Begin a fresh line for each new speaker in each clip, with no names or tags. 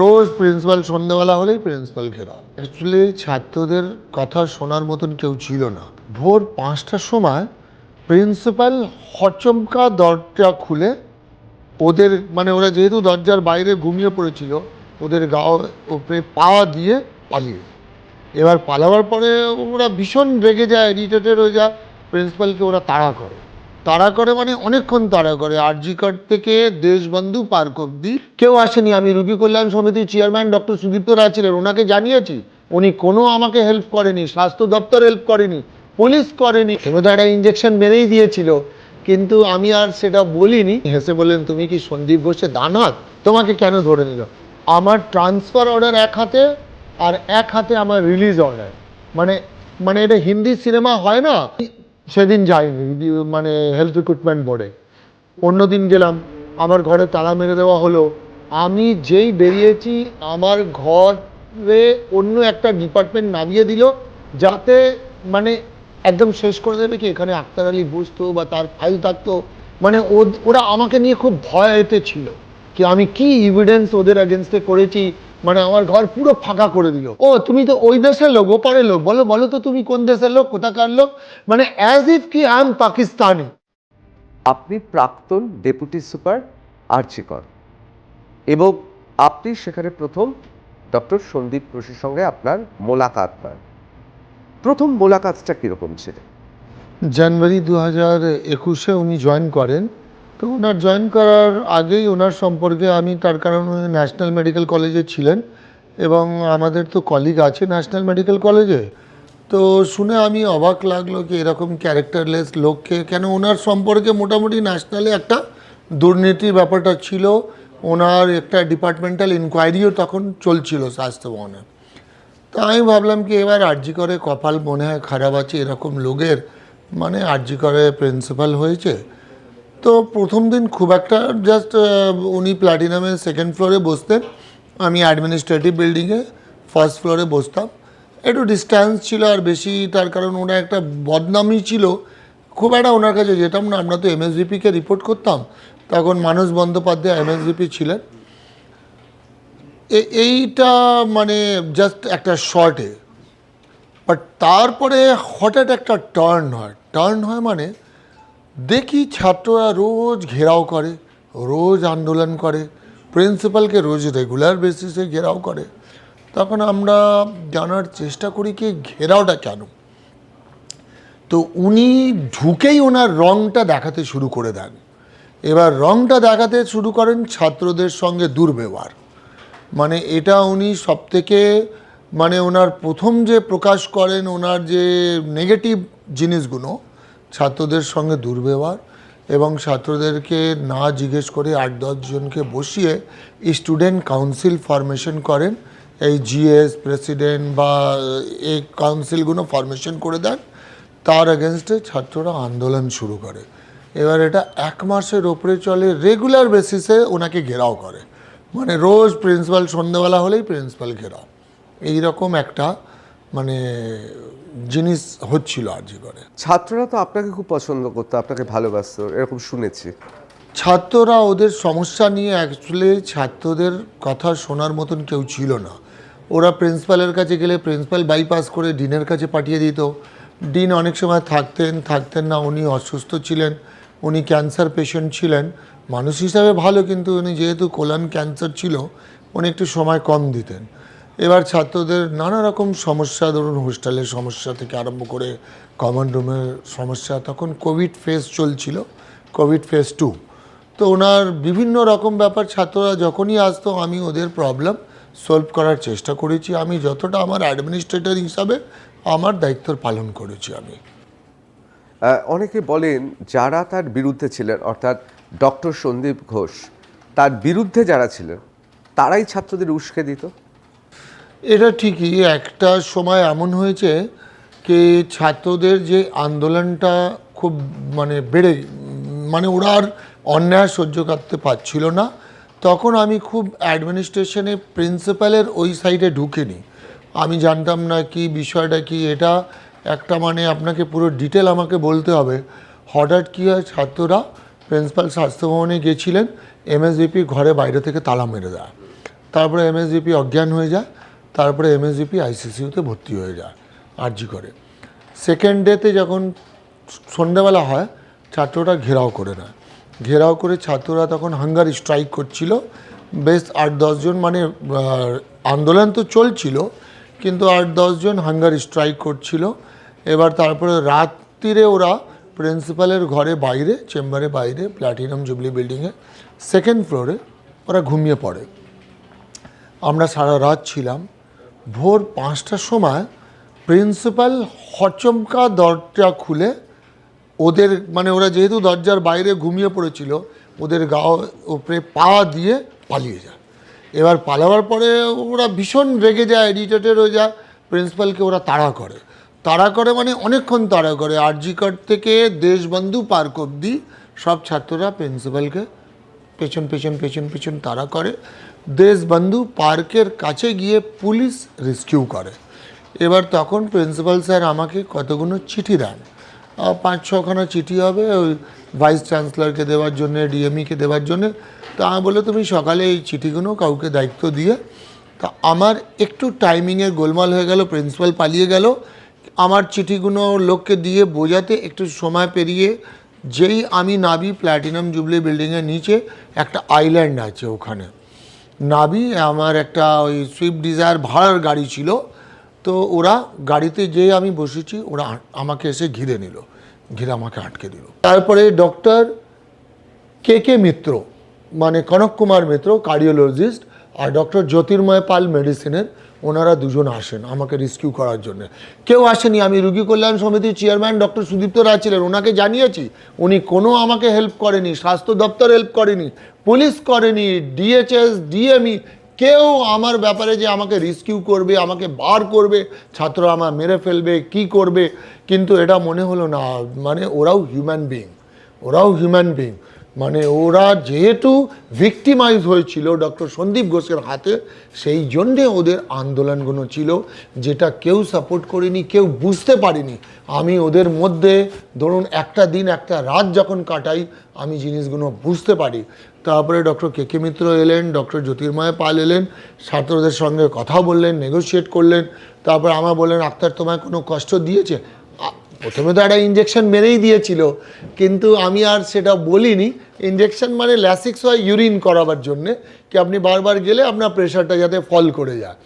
রোজ principal সন্ধ্যেবেলা হলেই principal ঘেরা অ্যাকচুয়ালি ছাত্রদের কথা শোনার মতন কেউ ছিল না। ভোর পাঁচটার সময় প্রিন্সিপাল হচমকা দরজা খুলে ওদের মানে ওরা যেহেতু দরজার বাইরে ঘুমিয়ে পড়েছিল, ওদের গাও ওপরে পাওয়া দিয়ে পালিয়ে এবার পালাবার পরে ওরা ভীষণ রেগে যায় ইরিটেটেড হয়ে যায়। প্রিন্সিপালকে ওরা তাড়া করে। তাড়া করে মানে অনেকক্ষণ তাড়া করে। আরজিকর থেকে দেশবন্ধু পার্ক অব্দি কেউ আসেনি। আমি রুগী কল্যাণ সমিতির চেয়ারম্যান ডক্টর সুদীপ্ত রায় ছিলেন ওনাকে জানিয়েছি। উনি কোনো আমাকে হেল্প করেনি, স্বাস্থ্য দপ্তর হেল্প করেনি পুলিশ করেনি। একটা ইঞ্জেকশন মেরেই দিয়েছিল। কিন্তু আমি আর সেটা বলিনি। হেসে বললেন, তুমি কি সন্দীপ ঘোষের দানাত তোমাকে কেন ধরে নিল? আমার ট্রান্সফার অর্ডার এক হাতে আর এক হাতে আমার রিলিজ অর্ডার মানে মানে এটা হিন্দি সিনেমা হয় না। সেদিন যাইনি মানে হেলথ রিক্রুটমেন্ট বোর্ডে অন্যদিন গেলাম, আমার ঘরে তালা মেরে দেওয়া হলো। আমি যেই বেরিয়েছি, আমার ঘরে অন্য একটা ডিপার্টমেন্ট নামিয়ে দিল, যাতে মানে একদম শেষ করে দেবে কি, এখানে আক্তার আলী বসতো বা তার ফাইল থাকতো। মানে ওরা আমাকে নিয়ে খুব ভয়তে ছিল, কি আমি কি এভিডেন্স ওদের এগেনস্টে করেছি মানে আমার ঘর পুরো ফাঁকা করে দিল। ও তুমি তো ওই দেশের লোক ওপারের লোক বলো বলো তো তুমি কোন দেশের লোক কোথাকার লোক? মানে অ্যাজ ইফ কি আই এম পাকিস্তানি
আপনি প্রাক্তন ডেপুটি সুপার আর্চিকর এবং আপনি সেখানে প্রথম ডক্টর সন্দীপ ঘোষের সঙ্গে আপনার মোলাকাত পান। প্রথম মোলাকাতটা কীরকম ছিল?
জানুয়ারি দু হাজার একুশে উনি জয়েন করেন। তো ওনার জয়েন করার আগেই ওনার সম্পর্কে আমি, তার কারণ ন্যাশনাল মেডিকেল কলেজে ছিলেন এবং আমাদের তো কলিগ আছে ন্যাশনাল মেডিকেল কলেজে। তো শুনে আমি অবাক লাগল কি এরকম ক্যারেক্টারলেস লোককে কেন ওনার সম্পর্কে মোটামুটি ন্যাশনালে একটা দুর্নীতির ব্যাপারটা ছিল। ওনার একটা ডিপার্টমেন্টাল ইনকোয়ারিও তখন চলছিল স্বাস্থ্য ভবনে। তো আমি ভাবলাম কি এবার আরজি করে কপাল মনে হয় খারাপ আছে, এরকম লোকের মানে আরজি করে প্রিন্সিপাল হয়েছে। তো প্রথম দিন খুব একটা জাস্ট উনি প্ল্যাটিনামের সেকেন্ড ফ্লোরে বসতেন। আমি অ্যাডমিনিস্ট্রেটিভ বিল্ডিংয়ে ফার্স্ট ফ্লোরে বসতাম। একটু ডিস্ট্যান্স ছিল আর বেশি তার কারণ ওনার একটা বদনামই ছিল। খুব একটা ওনার কাছে যেতাম না, আমরা তো এমএসভিপিকে রিপোর্ট করতাম। তখন মানস বন্দ্যোপাধ্যায় এমএসভিপি ছিলেন। এইটা মানে জাস্ট একটা শর্টে বাট তারপরে হঠাৎ একটা টার্ন হয়। টার্ন হয় মানে দেখি ছাত্ররা রোজ ঘেরাও করে, রোজ আন্দোলন করে, প্রিন্সিপালকে রোজ রেগুলার বেসিসে ঘেরাও করে। তখন আমরা জানার চেষ্টা করি কি ঘেরাওটা কেন? তো উনি ঢুকেই ওনার রংটা দেখাতে শুরু করে দেন। এবার রংটা দেখাতে শুরু করেন ছাত্রদের সঙ্গে দুর্ব্যবহার। মানে এটা উনি সবথেকে মানে ওনার প্রথম যে প্রকাশ করেন, ওনার যে নেগেটিভ জিনিসগুলো ছাত্রদের সঙ্গে দুর্ব্যবহার এবং ছাত্রদেরকে না জিজ্ঞেস করে আট দশজনকে বসিয়ে স্টুডেন্ট কাউন্সিল ফরমেশন করেন। এই জিএস প্রেসিডেন্ট বা এই কাউন্সিলগুলো ফরমেশন করে দেন। তার এগেনস্টে ছাত্ররা আন্দোলন শুরু করে। এবার এটা এক মাসের ওপরে চলে রেগুলার বেসিসে ওনাকে ঘেরাও করে। মানে রোজ প্রিন্সিপাল সন্ধ্যেবেলা হলেই প্রিন্সিপাল ঘেরাও। এইরকম একটা মানে জিনিস হচ্ছিল আরজি করে।
ছাত্ররা তো আপনাকে খুব পছন্দ করতো আপনাকে ভালোবাসতো এরকম শুনেছি।
ছাত্ররা ওদের সমস্যা নিয়ে অ্যাকচুয়ালি ছাত্রদের কথা শোনার মতন কেউ ছিল না। ওরা প্রিন্সিপালের কাছে গেলে প্রিন্সিপাল বাইপাস করে ডিনের কাছে পাঠিয়ে দিত। ডিন অনেক সময় থাকতেন থাকতেন না উনি অসুস্থ ছিলেন উনি ক্যান্সার পেশেন্ট ছিলেন। মানুষ হিসাবে ভালো কিন্তু উনি যেহেতু কোলান ক্যান্সার ছিল উনি একটু সময় কম দিতেন। এবার ছাত্রদের নানা রকম সমস্যা, ধরুন হোস্টেলের সমস্যা থেকে আরম্ভ করে কমন রুমের সমস্যা, তখন কোভিড ফেজ চলছিল কোভিড ফেজ টু তো ওনার বিভিন্ন রকম ব্যাপার, ছাত্ররা যখনই আসতো, আমি ওদের প্রবলেম সলভ করার চেষ্টা করেছি। আমি যতটা আমার অ্যাডমিনিস্ট্রেটর হিসাবে আমার দায়িত্ব পালন করেছি আমি।
অনেকে বলেন, যারা তার বিরুদ্ধে ছিলেন, অর্থাৎ ডক্টর সন্দীপ ঘোষ, তার বিরুদ্ধে যারা ছিলেন, তারাই ছাত্রদের উস্কে দিত?
এটা ঠিকই, একটা সময় এমন হয়েছে কি ছাত্রদের যে আন্দোলনটা খুব মানে বেড়ে মানে ওরা আর অন্যায় সহ্য করতে পারছিল না। তখন আমি খুব অ্যাডমিনিস্ট্রেশনে প্রিন্সিপালের ওই সাইডে ঢুকিনি। আমি জানতাম না কি বিষয়টা কি, এটা একটা মানে আপনাকে পুরো ডিটেল আমাকে বলতে হবে। হঠাৎ কী হয়, ছাত্ররা প্রিন্সিপাল স্বাস্থ্যভবনে গেছিলেন এমএসবিপি ঘরে বাইরে থেকে তালা মেরে দেয়। তারপরে এমএসবিপি অজ্ঞান হয়ে যায়। তারপরে এমএসবিপি আইসিসিউতে ভর্তি হয়ে যায় আরজি করে। সেকেন্ড ডেতে যখন সন্ধ্যাবেলা হয়, ছাত্ররা ঘেরাও করে নেয়। ঘেরাও করে ছাত্ররা তখন হাঙ্গার স্ট্রাইক করছিল। বেশ আট দশজন মানে আন্দোলন তো চলছিল, কিন্তু আট দশজন হাঙ্গার স্ট্রাইক করছিল। এবার তারপরে রাত্রিরে ওরা প্রিন্সিপালের ঘরে বাইরে, চেম্বারে বাইরে প্ল্যাটিনাম জুবলি বিল্ডিংয়ে সেকেন্ড ফ্লোরে ওরা ঘুমিয়ে পড়ে। আমরা সারা রাত ছিলাম। ভোর পাঁচটার সময় প্রিন্সিপাল হচমকা দরজা খুলে ওদের মানে ওরা যেহেতু দরজার বাইরে ঘুমিয়ে পড়েছিল, ওদের গা উপরে পা দিয়ে পালিয়ে যায়। এবার পালাবার পরে ওরা ভীষণ রেগে যায় এডিটেটেড হয়ে যায়। প্রিন্সিপালকে ওরা তাড়া করে। তাড়া করে মানে অনেকক্ষণ তাড়া করে। আরজিকট থেকে দেশবন্ধু পার্ক অব্দি সব ছাত্ররা প্রিন্সিপালকে পেছন পেছন পেছন পেছন তাড়া করে। দেশবন্ধু পার্কের কাছে গিয়ে পুলিশ রেস্কিউ করে। এবার তখন প্রিন্সিপাল স্যার আমাকে কতগুলো চিঠি দেন। পাঁচ ছখানা চিঠি হবে ওই ভাইস চ্যান্সেলরকে দেওয়ার জন্য, ডিএমইকে দেওয়ার জন্য। তা আমি বলে তুমি সকালে এই চিঠিগুলো কাউকে দায়িত্ব দিয়ে তা আমার একটু টাইমিংয়ের গোলমাল হয়ে গেল, প্রিন্সিপাল পালিয়ে গেল। আমার চিঠিগুলো লোককে দিয়ে বোঝাতে একটু সময় পেরিয়ে যেই আমি নাবি প্ল্যাটিনাম জুবলি বিল্ডিংয়ের নিচে একটা আইল্যান্ড আছে ওখানে। নাবি, আমার একটা ওই সুইফট ডিজায়ার ভাড়ার গাড়ি ছিল। তো ওরা গাড়িতে যেয়ে আমি বসেছি, ওরা আমাকে এসে ঘিরে নিল। ঘিরে আমাকে আটকে দিল। তারপরে ডক্টর কে কে মিত্র মানে কনক কুমার মিত্র কার্ডিওলজিস্ট আর ডক্টর জ্যোতির্ময় পাল মেডিসিনের ওনারা দুজন আসেন আমাকে রেস্কিউ করার জন্য। কেউ আসেনি, আমি রুগী কল্যাণ সমিতির চেয়ারম্যান ডক্টর সুদীপ্ত রায় ছিলেন, ওনাকে জানিয়েছি। উনি কোনো আমাকে হেল্প করেনি, স্বাস্থ্য দপ্তর হেল্প করেনি, পুলিশ করেনি ডিএচএস ডিএমই কেউ আমার ব্যাপারে যে আমাকে রেস্কিউ করবে, আমাকে বার করবে ছাত্র আমার মেরে ফেলবে, কি করবে, কিন্তু এটা মনে হলো না মানে ওরাও হিউম্যান বিং ওরাও হিউম্যান বিং মানে ওরা যেহেতু ভিক্টিমাইজ হয়েছিল ডক্টর সন্দীপ ঘোষের হাতে, সেই জন্যে ওদের আন্দোলনগুলো ছিল, যেটা কেউ সাপোর্ট করেনি, কেউ বুঝতে পারেনি। আমি ওদের মধ্যে ধরুন একটা দিন, একটা রাত যখন কাটাই, আমি জিনিসগুলো বুঝতে পারি। তারপরে ডক্টর কে কে মিত্র এলেন, ডক্টর জ্যোতির্ময় পাল এলেন, ছাত্রদের সঙ্গে কথা বললেন নেগোশিয়েট করলেন। তারপর আমার বললেন, আক্তার তোমায় কোনো কষ্ট দিয়েছে? প্রথমে তো একটা ইঞ্জেকশন মেরেই দিয়েছিল, কিন্তু আমি আর সেটা বলিনি। ইঞ্জেকশন মানে ল্যাসিক্স হয় ইউরিন করাবার জন্যে, কি আপনি বারবার গেলে আপনার প্রেশারটা যাতে ফল করে যায়।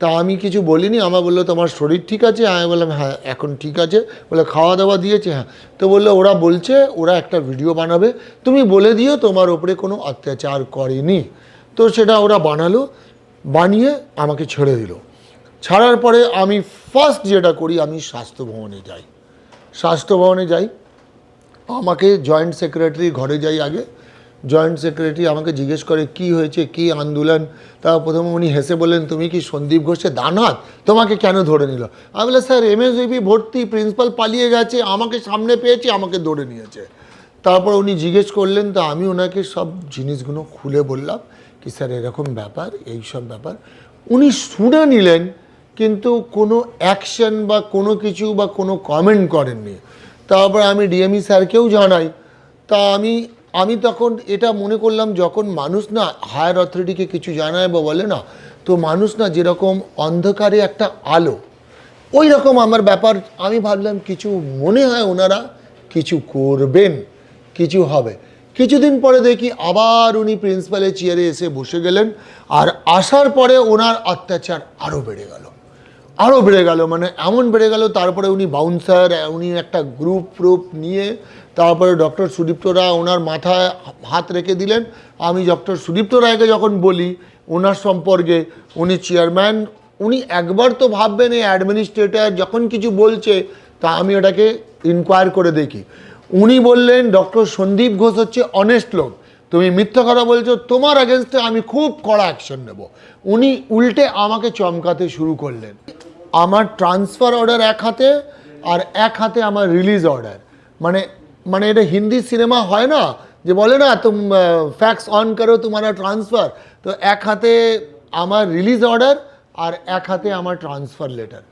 তা আমি কিছু বলিনি আমার বলল, তোমার শরীর ঠিক আছে? আমি বললাম হ্যাঁ এখন ঠিক আছে। বলে খাওয়া দাওয়া দিয়েছে? হ্যাঁ। তো বলল, ওরা বলছে, ওরা একটা ভিডিও বানাবে। তুমি বলে দিও, তোমার ওপরে কোনো অত্যাচার করেনি। তো সেটা ওরা বানালো, বানিয়ে আমাকে ছেড়ে দিল। ছাড়ার পরে আমি ফার্স্ট যেটা করি, আমি স্বাস্থ্য ভবনে যাই। স্বাস্থ্য ভবনে যাই। আমাকে জয়েন্ট সেক্রেটারি ঘরে যাই আগে। জয়েন্ট সেক্রেটারি আমাকে জিজ্ঞেস করে, কি হয়েছে? কি আন্দোলন? তা প্রথমে উনি হেসে বললেন, তুমি কি সন্দীপ ঘোষের দানাত তোমাকে কেন ধরে নিল? আমি বলে স্যার এমএসবিপি ভর্তি, প্রিন্সিপাল পালিয়ে গেছে, আমাকে সামনে পেয়েছে, আমাকে ধরে নিয়েছে। তারপর উনি জিজ্ঞেস করলেন, তা আমি ওনাকে সব জিনিসগুলো খুলে বললাম, কি স্যার এরকম ব্যাপার এই সব ব্যাপার? উনি শুনে নিলেন কিন্তু কোনো অ্যাকশন বা কোনো কিছু বা কোনো কমেন্ট করেননি। তারপর আমি ডিএমই স্যারকেও জানাই। তা আমি আমি তখন এটা মনে করলাম যখন মানুষ না হায়ার অথরিটিকে কিছু জানায় বা বলে না, তো মানুষ না যেরকম অন্ধকারে একটা আলো, ওই রকম আমার ব্যাপার। আমি ভাবলাম কিছু মনে হয় ওনারা কিছু করবেন, কিছু হবে। কিছুদিন পরে দেখি আবার উনি প্রিন্সিপালের চেয়ারে এসে বসে গেলেন, আর আসার পরে ওনার অত্যাচার আরও বেড়ে গেল। আরও বেড়ে গেল মানে এমন বেড়ে গেল, তারপরে উনি বাউন্সার উনি একটা গ্রুপ গ্রুপ নিয়ে, তারপরে ডক্টর সুদীপ্ত রায় ওনার মাথায় হাত রেখে দিলেন। আমি ডক্টর সুদীপ্ত রায়কে যখন বলি, ওনার সম্পর্কে উনি চেয়ারম্যান উনি একবার তো ভাববেন এই অ্যাডমিনিস্ট্রেটর যখন কিছু বলছে, তা আমি ওটাকে ইনকোয়ার করে দেখি। উনি বললেন ডক্টর সন্দীপ ঘোষ হচ্ছে অনেস্ট লোক। তুমি মিথ্যা কথা বলছো, তোমার আগেনস্টে আমি খুব কড়া অ্যাকশন নেব। উনি উল্টে আমাকে চমকাতে শুরু করলেন। আমার ট্রান্সফার অর্ডার এক হাতে আর এক হাতে আমার রিলিজ অর্ডার মানে মানে এটা হিন্দি সিনেমা হয় না যে বলে না, তুম ফ্যাক্স অন করো তোমারা ট্রান্সফার তো এক হাতে আমার রিলিজ অর্ডার আর এক হাতে আমার ট্রান্সফার লেটার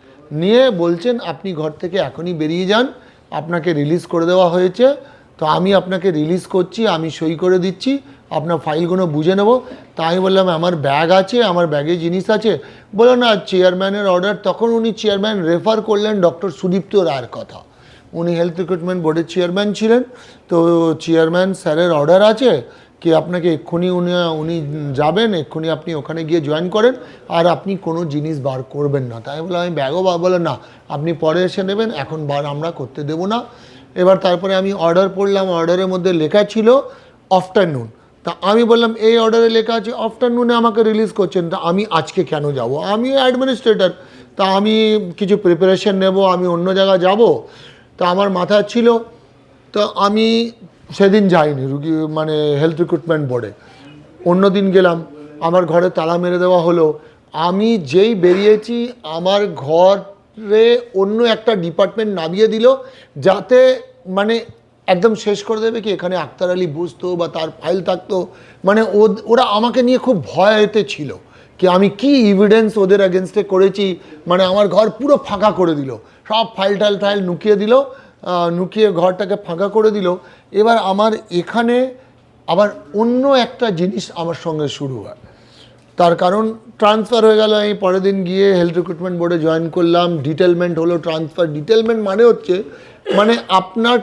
নিয়ে বলছেন, আপনি ঘর থেকে এখনই বেরিয়ে যান। আপনাকে রিলিজ করে দেওয়া হয়েছে। তো আমি আপনাকে রিলিজ করছি, আমি সই করে দিচ্ছি। আপনার ফাইলগুলো বুঝে নেব। তা আমি বললাম, আমার ব্যাগ আছে, আমার ব্যাগে জিনিস আছে। বলো না, চেয়ারম্যানের অর্ডার। তখন উনি চেয়ারম্যান রেফার করলেন ডক্টর সুদীপ্ত রায়ের কথা। উনি হেলথ রিক্রুটমেন্ট বোর্ডের চেয়ারম্যান ছিলেন। তো চেয়ারম্যান স্যারের অর্ডার আছে কি আপনাকে এক্ষুনি উনি উনি যাবেন, এক্ষুনি আপনি ওখানে গিয়ে জয়েন করেন, আর আপনি কোনো জিনিস বার করবেন না। তাই বললাম, আমি ব্যাগও বার বলে না, আপনি পরে এসে নেবেন, এখন বার আমরা করতে দেবো না। এবার তারপরে আমি অর্ডার পড়লাম, অর্ডারের মধ্যে লেখা ছিল আফটারনুন তা আমি বললাম, এই অর্ডারে লেখা আছে আফটারনুনে আমাকে রিলিজ করছেন। তা আমি আজকে কেন যাব? আমি অ্যাডমিনিস্ট্রেটর তা আমি কিছু প্রিপারেশন নেব, আমি অন্য জায়গায় যাব। তা আমার মাথা ছিল। তো আমি সেদিন যাইনি, রুগী মানে হেলথ রিক্রুটমেন্ট বোর্ডে অন্য দিন গেলাম, আমার ঘরে তালা মেরে দেওয়া হলো। আমি যেই বেরিয়েছি, আমার ঘরে অন্য একটা ডিপার্টমেন্ট নামিয়ে দিল, যাতে মানে একদম শেষ করে দেবে কি? এখানে আক্তার আলী বুঝতো বা তার ফাইল থাকতো। মানে ওরা আমাকে নিয়ে খুব ভয়তে ছিল কি আমি কি এভিডেন্স ওদের অ্যাগেনস্টে করেছি? মানে আমার ঘর পুরো ফাঁকা করে দিল। সব ফাইল টাইল টাইল নুকিয়ে দিল নুকিয়ে ঘরটাকে ফাঁকা করে দিল। এবার আমার এখানে আবার অন্য একটা জিনিস আমার সঙ্গে শুরু হয়। তার কারণ ট্রান্সফার হয়ে গেল। আমি পরের দিন গিয়ে হেলথ রিক্রুটমেন্ট বোর্ডে জয়েন করলাম। ডিটেলমেন্ট হলো ট্রান্সফার ডিটেলমেন্ট মানে হচ্ছে মানে আপনার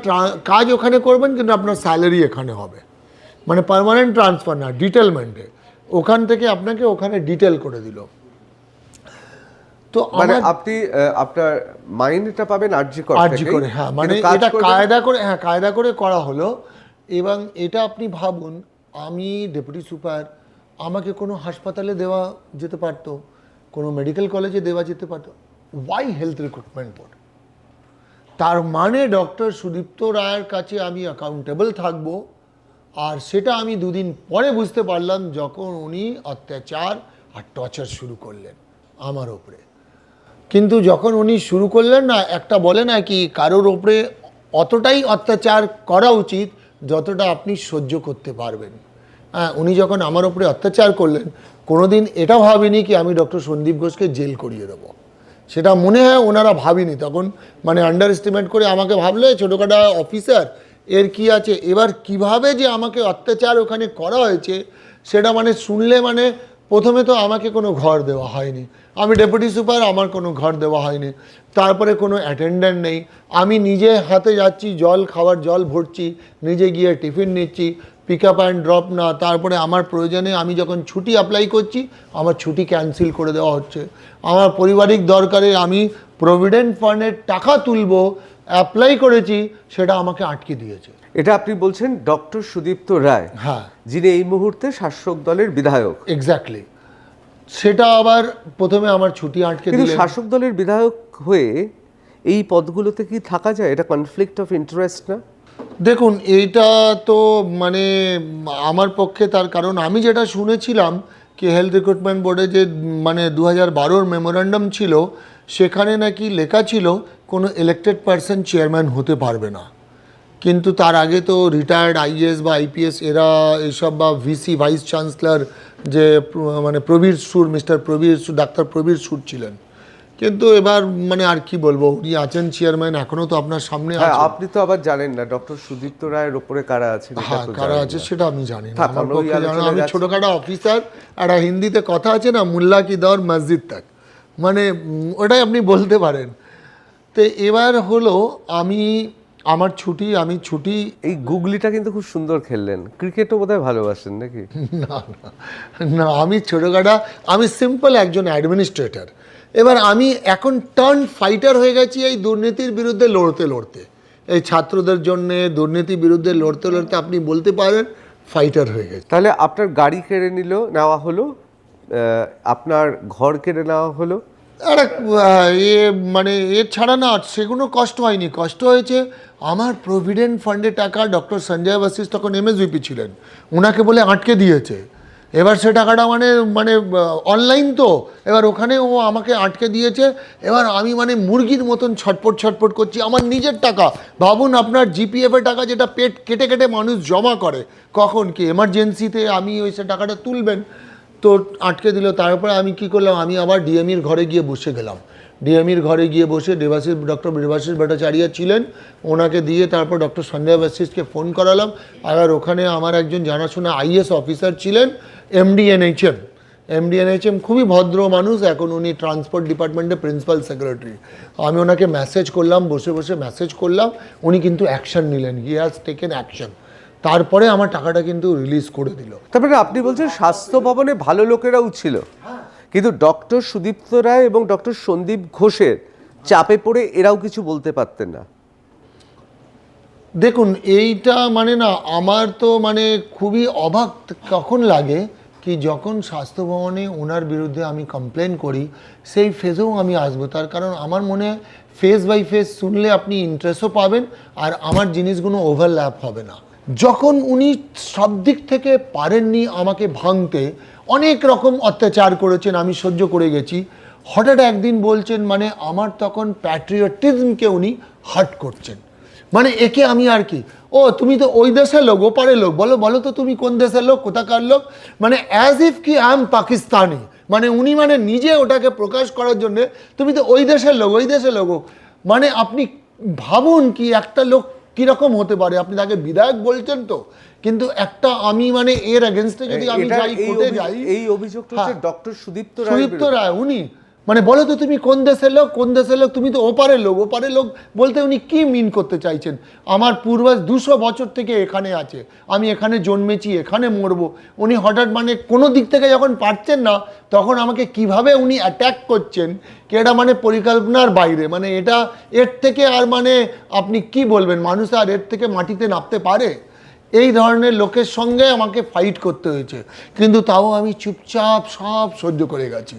কাজ ওখানে করবেন কিন্তু আপনার স্যালারি এখানে হবে। মানে পার্মানেন্ট ট্রান্সফার না ডিটেলমেন্টে ওখান থেকে আপনাকে ওখানে ডিটেল করে দিল। তো
মানে আপনি আপনার মাইনেটা পাবেন আরজি কর
আর্জি করে হ্যাঁ মানে এটা কায়দা করে হ্যাঁ কায়দা করে করা হলো। এবং এটা আপনি ভাবুন আমি ডেপুটি সুপার আমাকে কোনো হাসপাতালে দেওয়া যেতে পারতো, কোনো মেডিকেল কলেজে দেওয়া যেতে পারতো। ওয়াই হেলথ রিক্রুটমেন্ট বোর্ড তার মানে ডক্টর সুদীপ্ত রায়ের কাছে আমি অ্যাকাউন্টেবল থাকব, আর সেটা আমি দুদিন পরে বুঝতে পারলাম যখন উনি অত্যাচার আর টর্চার শুরু করলেন আমার ওপরে। কিন্তু যখন উনি শুরু করলেন না, একটা বলে না কি, কারোর ওপরে অতটাই অত্যাচার করা উচিত যতটা আপনি সহ্য করতে পারবেন। হ্যাঁ উনি যখন আমার ওপরে অত্যাচার করলেন, কোনোদিন এটা ভাবিনি কি আমি ডক্টর সন্দীপ ঘোষকে জেল করিয়ে দেবো। সেটা মনে হয় ওনারা ভাবিনি। তখন মানে আন্ডার এস্টিমেট করে আমাকে ভাবলে, ছোটোখাটো অফিসার এর কি আছে? এবার কীভাবে যে আমাকে অত্যাচার ওখানে করা হয়েছে, সেটা মানে শুনলে মানে প্রথমে তো আমাকে কোনো ঘর দেওয়া হয়নি। আমি ডেপুটি সুপার আমার কোনো ঘর দেওয়া হয়নি। তারপরে কোনো অ্যাটেন্ডেন্ট নেই। আমি নিজে হাতে যাচ্ছি, জল খাওয়ার জল ভরছি, নিজে গিয়ে টিফিন নিচ্ছি। পিক আপ অ্যান্ড ড্রপ না তারপরে আমার প্রয়োজনে আমি যখন ছুটি অ্যাপ্লাই করছি আমার ছুটি ক্যান্সেল করে দেওয়া হচ্ছে। আমার পারিবারিক দরকারে আমি প্রভিডেন্ট ফান্ডের টাকা তুলবো অ্যাপ্লাই করেছি সেটা আমাকে আটকে দিয়েছে।
এটা আপনি বলছেন ডক্টর সুদীপ্ত রায়
হ্যাঁ।
যিনি এই মুহূর্তে শাসক দলের বিধায়ক।
এক্স্যাক্টলি সেটা আবার প্রথমে আমার ছুটি আটকে
কিন্তু শাসক দলের বিধায়ক হয়ে এই পদগুলোতে কি থাকা যায়? এটা কনফ্লিক্ট অফ ইন্টারেস্ট না?
দেখুন, এইটা তো মানে আমার পক্ষে তার কারণ, আমি যেটা শুনেছিলাম কি হেলথ রিক্রুটমেন্ট বোর্ডে যে মানে দু হাজার বারোর মেমোরান্ডাম ছিল, সেখানে নাকি লেখা ছিল, কোনো ইলেক্টেড পারসন চেয়ারম্যান হতে পারবে না। কিন্তু তার আগে তো রিটায়ার্ড আইএস বা আইপিএস এরা এইসব বা ভিসি ভাইস চ্যান্সেলর যে মানে প্রবীর সুর মিস্টার প্রবীর সুর ডাক্তার প্রবীর সুর ছিলেন। কিন্তু এবার মানে আর কি বলব উনি আছেন চেয়ারম্যান এখনও তো আপনার সামনে
হ্যাঁ আপনি তো আবার জানেন না ডক্টর সুদীপ্ত রায়ের ওপরে কারা আছে
হ্যাঁ কারা আছে সেটা আমি জানি না আমার পক্ষে জানা আমি। ছোটখাটো অফিসার আর হিন্দিতে কথা আছে না মুল্লা কি দর মসজিদ তাক। মানে ওটাই আপনি বলতে পারেন। তো এবার হলো আমি আমার ছুটি আমি ছুটি
এই গুগলিটা কিন্তু খুব সুন্দর খেললেন। ক্রিকেটও বোধহয় ভালোবাসেন নাকি?
না না না আমি ছোটোখাটো আমি সিম্পল একজন অ্যাডমিনিস্ট্রেটর এবার আমি এখন টার্ন ফাইটার হয়ে গেছি এই দুর্নীতির বিরুদ্ধে লড়তে লড়তে। এই ছাত্রদের জন্য দুর্নীতির বিরুদ্ধে লড়তে লড়তে আপনি বলতে পারেন ফাইটার হয়ে গেছে।
তাহলে আপনার গাড়ি কেড়ে নিল নেওয়া হলো আপনার ঘর কেড়ে নেওয়া হলো?
আরে এ মানে এর ছাড়া না সেগুলো কষ্ট হয়নি। কষ্ট হয়েছে আমার প্রভিডেন্ট ফান্ডে টাকা ডক্টর সঞ্জয় বাসিস তখন এমএসভিপি ছিলেন। ওনাকে বলে আটকে দিয়েছে। এবার সে টাকাটা মানে মানে অনলাইন তো। এবার ওখানে ও আমাকে আটকে দিয়েছে। এবার আমি মানে মুরগির মতন ছটপট ছটপট করছি। আমার নিজের টাকা। ভাবুন আপনার জিপিএফ এর টাকা যেটা পেট কেটে কেটে মানুষ জমা করে। কখন কি? এমার্জেন্সিতে আমি ওই সে টাকাটা তুলবেন। তো আটকে দিল। তারপরে আমি কি করলাম? আমি আবার ডিএমির ঘরে গিয়ে বসে গেলাম। ডিএমির ঘরে গিয়ে বসে দেবাশিস ডক্টর দেবাশিস ভট্টাচার্য ছিলেন। ওনাকে দিয়ে তারপর ডক্টর সঞ্জয় বাসিসকে ফোন করালাম। আর ওখানে আমার একজন জানাশোনা আইএস অফিসার ছিলেন এমডিএনএইচএম। এমডিএনএইচএম খুবই ভদ্র মানুষ এখন উনি ট্রান্সপোর্ট ডিপার্টমেন্টের প্রিন্সিপাল সেক্রেটারি। আমি ওনাকে মেসেজ করলাম বসে বসে মেসেজ করলাম উনি কিন্তু অ্যাকশন নিলেন হি হ্যাজ টেকেন অ্যাকশন। তারপরে আমার টাকাটা কিন্তু রিলিজ করে দিল।
তারপরে আপনি বলছেন স্বাস্থ্য ভবনে ভালো লোকেরাও ছিল। কিন্তু ডক্টর সুদীপ্ত রায় এবং ডক্টর সন্দীপ ঘোষের চাপে পড়ে এরাও কিছু বলতে পারতেন না।
দেখুন, এইটা মানে না, আমার তো মানে খুবই অবাক কখন লাগে কি যখন স্বাস্থ্য ভবনে ওনার বিরুদ্ধে আমি কমপ্লেন করি, সেই ফেজেও আমি আসব। তার কারণ আমার মনে ফেস বাই ফেস শুনলে আপনি ইন্টারেস্টও পাবেন আর আমার জিনিসগুলো ওভারল্যাপ হবে না। যখন উনি সব দিক থেকে পারেননি আমাকে ভাঙতে অনেক রকম অত্যাচার করেছেন, আমি সহ্য করে গেছি। হঠাৎ একদিন বলছেন মানে আমার তখন প্যাট্রিয়টিজমকে উনি হার্ট করছেন। মানে একে আমি আর কি, ও, তুমি তো ওই দেশের লোক, ওপারের লোক, বলো বলো তো তুমি কোন দেশের লোক, কোথাকার লোক? মানে অ্যাজ ইফ কি আই এম পাকিস্তানি মানে উনি মানে নিজে ওটাকে প্রকাশ করার জন্যে, তুমি তো ওই দেশের লোক, ওই দেশের লোক। মানে আপনি ভাবুন কি একটা লোক কীরকম হতে পারে, আপনি তাকে বিধায়ক বলছেন তো? কিন্তু একটা আমি মানে এর এগেনস্টে যদি আমি যাই কোর্টে যাই
এই অভিযোগটা হচ্ছে
হ্যাঁ।
ডক্টর সুদীপ্ত রায়
সুদীপ্ত রায় উনি। মানে বলো তো তুমি কোন দেশের লোক কোন দেশের লোক তুমি তো ওপারের লোক। ওপারের লোক বলতে উনি কি মিন করতে চাইছেন? আমার পূর্বাজ দুশো বছর থেকে এখানে আছে। আমি এখানে জন্মেছি এখানে মরবো। উনি হঠাৎ মানে কোনো দিক থেকে যখন পারছেন না তখন আমাকে কীভাবে উনি অ্যাট্যাক করছেন কি এটা মানে পরিকল্পনার বাইরে? মানে এটা এর থেকে আর মানে আপনি কি বলবেন? মানুষ আর এর থেকে মাটিতে নামতে পারে? এই ধরনের লোকের সঙ্গে আমাকে ফাইট করতে হয়েছে। কিন্তু তাও আমি চুপচাপ সব সহ্য করে গেছি।